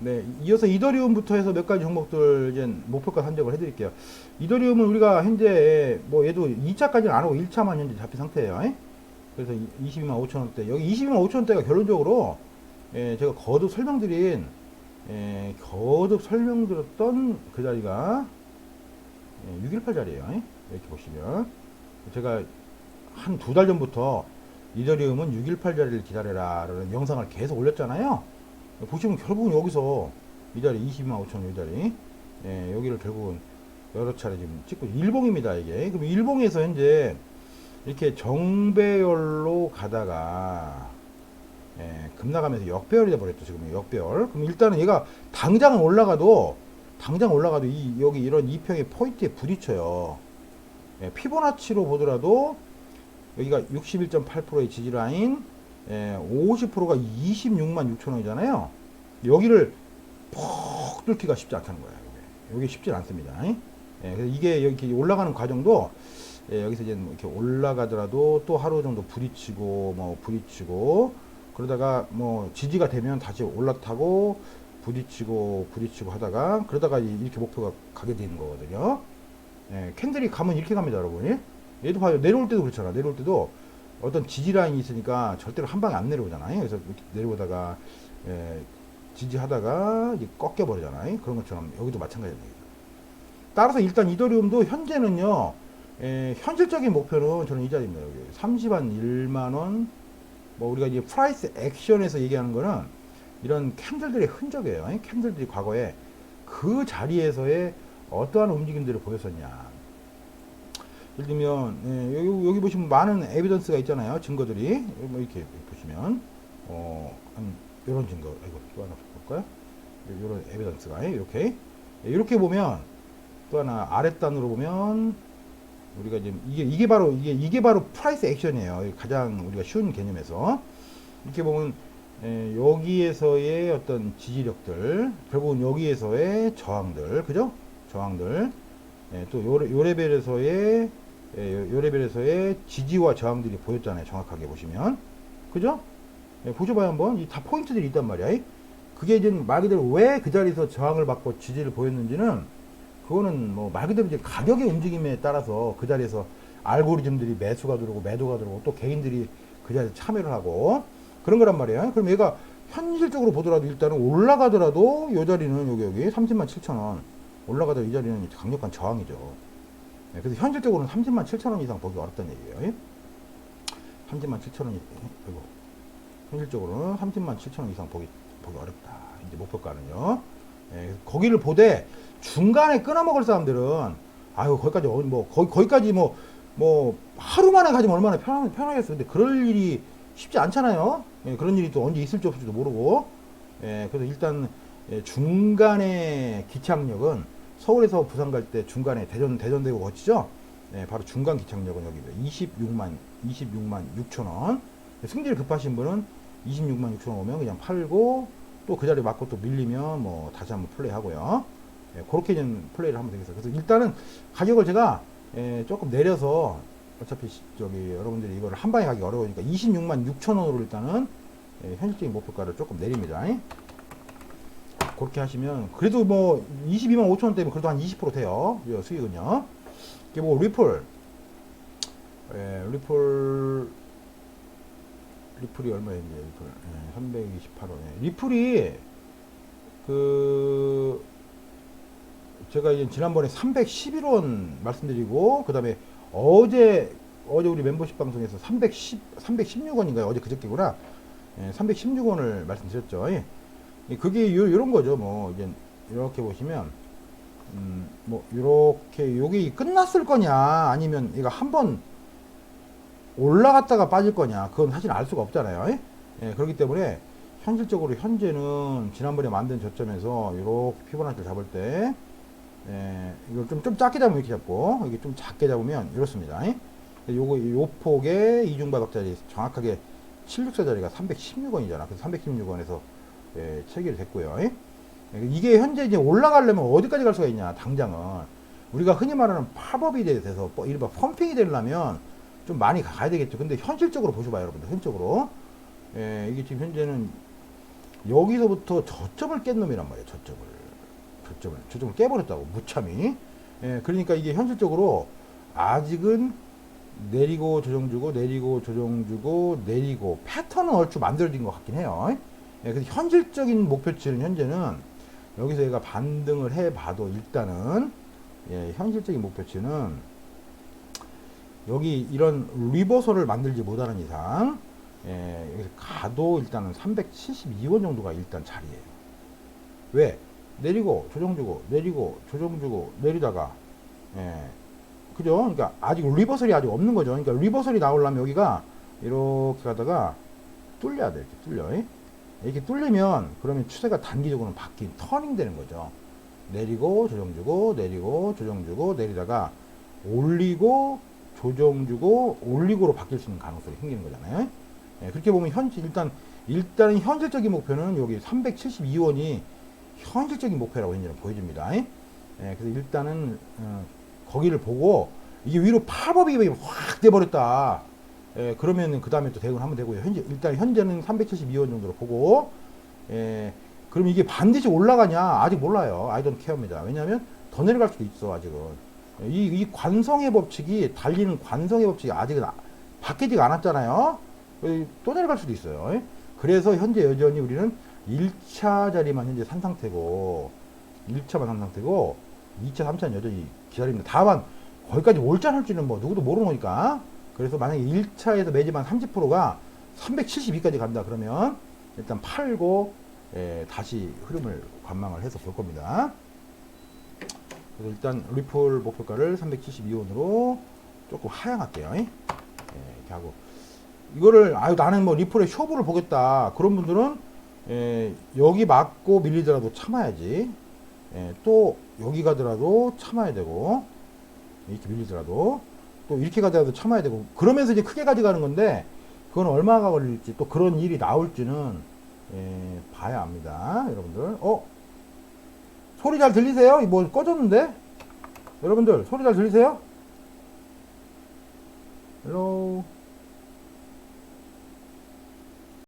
네, 이어서 이더리움부터 해서 몇 가지 종목들 이제 목표가 산정을 해드릴게요. 이더리움은 우리가 현재 뭐 얘도 2차까지는 안 하고 1차만 현재 잡힌 상태예요. 에? 그래서 22만 5천 원대 여기 22만 5천 원대가 결론적으로 예, 제가 거듭 설명드린 예, 거듭 설명드렸던 그 자리가 예, 618 자리예요. 에? 이렇게 보시면 제가 한 두 달 전부터 이더리움은 618 자리를 기다려라 라는 영상을 계속 올렸잖아요. 보시면 결국은 여기서 이 자리 22만 5천 원이 자리. 예, 여기를 결국은 여러 차례 지금 찍고 일봉입니다 이게. 그럼 일봉에서 현재 이렇게 정배열로 가다가 예, 급나가면서 역배열이 돼버렸죠 지금 역배열. 그럼 일단은 얘가 당장은 올라가도 당장 올라가도 이 여기 이런 이평의 포인트에 부딪혀요. 예, 피보나치로 보더라도 여기가 61.8%의 지지라인 예, 50%가 26만 6천 원이잖아요. 여기를 퍽 뚫기가 쉽지 않다는 거예요. 여기 쉽지 않습니다. 예, 그래서 이게 여기 올라가는 과정도 예, 여기서 이제 뭐 이렇게 올라가더라도 또 하루 정도 부딪히고 뭐 부딪히고 그러다가 뭐 지지가 되면 다시 올라타고 부딪히고 부딪히고 하다가 그러다가 이- 이렇게 목표가 가게 되는 거거든요. 예, 캔들이 가면 이렇게 갑니다, 여러분이. 얘도 봐요. 내려올 때도 그렇잖아. 내려올 때도 어떤 지지 라인이 있으니까 절대로 한 방에 안 내려오잖아요. 그래서 내려오다가 예, 지지하다가 이제 꺾여 버리잖아요. 그런 것처럼 여기도 마찬가지입니다. 따라서 일단 이더리움도 현재는요. 예, 현실적인 목표는 저는 이 자리입니다. 여기 30한 1만 원. 뭐 우리가 이제 프라이스 액션에서 얘기하는 거는 이런 캔들들의 흔적이에요. 이 캔들들이 과거에 그 자리에서의 어떠한 움직임들을 보였었냐. 예를 들면 예, 여기, 여기 보시면 많은 에비던스가 있잖아요. 증거들이 뭐 이렇게 보시면 어, 한 이런 증거 이거 또 하나 볼까요? 이런 에비던스가 이렇게 예, 이렇게 보면 또 하나 아랫단으로 보면 우리가 지금 이게 이게 바로 이게 이게 바로 프라이스 액션이에요. 가장 우리가 쉬운 개념에서 이렇게 보면 예, 여기에서의 어떤 지지력들 결국은 여기에서의 저항들 그죠? 저항들 예, 또 요, 요 레벨에서의 예, 요, 요 레벨에서의 지지와 저항들이 보였잖아요. 정확하게 보시면 그죠? 예, 보셔봐요 한번 이 다 포인트들이 있단 말이야. 이. 그게 이제 말 그대로 왜 그 자리에서 저항을 받고 지지를 보였는지는 그거는 뭐 말 그대로 이제 가격의 움직임에 따라서 그 자리에서 알고리즘들이 매수가 들어오고 매도가 들어오고 또 개인들이 그 자리에 참여를 하고 그런 거란 말이에요. 그럼 얘가 현실적으로 보더라도 일단은 올라가더라도 요 자리는 여기 여기 30만 7천 원 올라가도 이 자리는 강력한 저항이죠. 네, 그래서 현실적으로는 30만 7천 원 이상 보기 어렵다는 얘기예요. 30만 7천 원이 이거 현실적으로는 30만 7천 원 이상 보기 보기 어렵다. 이제 목표가는요. 예, 거기를 보되 중간에 끊어먹을 사람들은 아유 거기까지 어- 뭐 거기 거기까지 뭐 뭐 하루 만에 가지면 얼마나 편하, 편하겠어. 근데 그럴 일이 쉽지 않잖아요. 예, 그런 일이 또 언제 있을지 없을지도 모르고. 예, 그래서 일단 예, 중간에 기착역은 서울에서 부산 갈 때 중간에 대전 대전대고 거치죠. 예, 바로 중간 기착역은 여기입니다. 26만 26만 6천 원. 승질 급하신 분은 26만 6천 원 오면 그냥 팔고 또 그 자리 맞고 또 밀리면 뭐 다시 한번 플레이 하고요. 예, 그렇게 좀 플레이를 하면 되겠어요. 그래서 일단은 가격을 제가 예, 조금 내려서 어차피 시- 저기 여러분들이 이거를 한 방에 가기 어려우니까 26만 6천 원으로 일단은 예, 현실적인 목표가를 조금 내립니다. 그렇게 하시면 그래도 뭐 22만 5천 원 때문에 그래도 한 20% 돼요. 이 수익은요. 이게 뭐 리플 예, 리플 리플이 얼마였는지 리플 예, 328원. 리플이 그 제가 이제 지난번에 311원 말씀드리고 그 다음에 어제 어제 우리 멤버십 방송에서 310 316원인가요? 어제 그저께구나. 예, 316원을 말씀드렸죠. 예. 예, 그게 요, 요런 거죠. 뭐 이제 이렇게 보시면 음, 뭐 이렇게 여기 끝났을 거냐 아니면 이거 한번 올라갔다가 빠질 거냐 그건 사실 알 수가 없잖아요. 예? 예, 그렇기 때문에 현실적으로 현재는 지난번에 만든 저점에서 이렇게 피보나치를 잡을 때 예, 이걸 좀, 좀 작게 잡으면 이렇게 잡고 이게 좀 작게 잡으면 이렇습니다. 예? 요거 요 폭의 이중바닥짜리 정확하게 76사 자리가 316원이잖아. 그래서 316원에서 예, 체결이 됐고요. 예? 이게 현재 이제 올라가려면 어디까지 갈 수가 있냐, 당장은. 우리가 흔히 말하는 팝업이 돼서, 뭐 이른바 펌핑이 되려면 좀 많이 가야 되겠죠. 근데 현실적으로 보셔봐요, 여러분들. 현실적으로. 예, 이게 지금 현재는 여기서부터 저점을 깬 놈이란 말이에요. 저점을. 저점을. 저점을 깨버렸다고. 무참히. 예, 그러니까 이게 현실적으로 아직은 내리고 조정 주고 내리고 조정 주고 내리고 패턴은 얼추 만들어진 것 같긴 해요. 예, 그래서 현실적인 목표치는 현재는 여기서 얘가 반등을 해봐도 일단은 예, 현실적인 목표치는 여기 이런 리버설을 만들지 못하는 이상 예, 여기서 가도 일단은 372원 정도가 일단 자리예요. 왜? 내리고 조정 주고 내리고 조정 주고 내리다가 예, 그죠? 그러니까 아직 리버설이 아직 없는 거죠. 그러니까 리버설이 나오려면 여기가 이렇게 가다가 뚫려야 돼. 이렇게 뚫려. 예? 이렇게 뚫리면 그러면 추세가 단기적으로는 바뀐 터닝 되는 거죠. 내리고 조정 주고 내리고 조정 주고 내리다가 올리고 조정 주고 올리고로 바뀔 수 있는 가능성이 생기는 거잖아요. 예, 그렇게 보면 현 일단 일단은 현실적인 목표는 여기 372원이 현실적인 목표라고 현재는 보여집니다. 예, 그래서 일단은 어, 거기를 보고 이게 위로 팝업이 확 돼버렸다. 예, 그러면 그 다음에 또 대응을 하면 되고요. 현재 일단 현재는 372원 정도로 보고 예, 그럼 이게 반드시 올라가냐 아직 몰라요. 아이돈 케어입니다. 왜냐하면 더 내려갈 수도 있어 아직은. 이, 이 관성의 법칙이 달리는 관성의 법칙이 아직은 아- 바뀌지가 않았잖아요. 어, 또 내려갈 수도 있어요. 예? 그래서 현재 여전히 우리는 1차 자리만 현재 산 상태고 1차만 산 상태고 2차, 3차는 여전히 기다립니다. 다만 거기까지 올지 안 올지는 뭐 누구도 모르는 거니까 그래서 만약에 1차에서 매집한 30%가 372까지 간다 그러면 일단 팔고 예, 다시 흐름을 관망을 해서 볼 겁니다. 그래서 일단 리플 목표가를 372원으로 조금 하향할게요. 예, 이렇게 하고 이거를 아유 나는 뭐 리플의 쇼부를 보겠다 그런 분들은 예, 여기 맞고 밀리더라도 참아야지. 예, 또 여기 가더라도 참아야 되고 이렇게 밀리더라도 또 이렇게 가더라도 참아야 되고. 그러면서 이제 크게 가져가는 건데 그건 얼마가 걸릴지 또 그런 일이 나올지는 예, 봐야 합니다 여러분들. 어? 소리 잘 들리세요? 뭐 꺼졌는데? 여러분들 소리 잘 들리세요? 헬로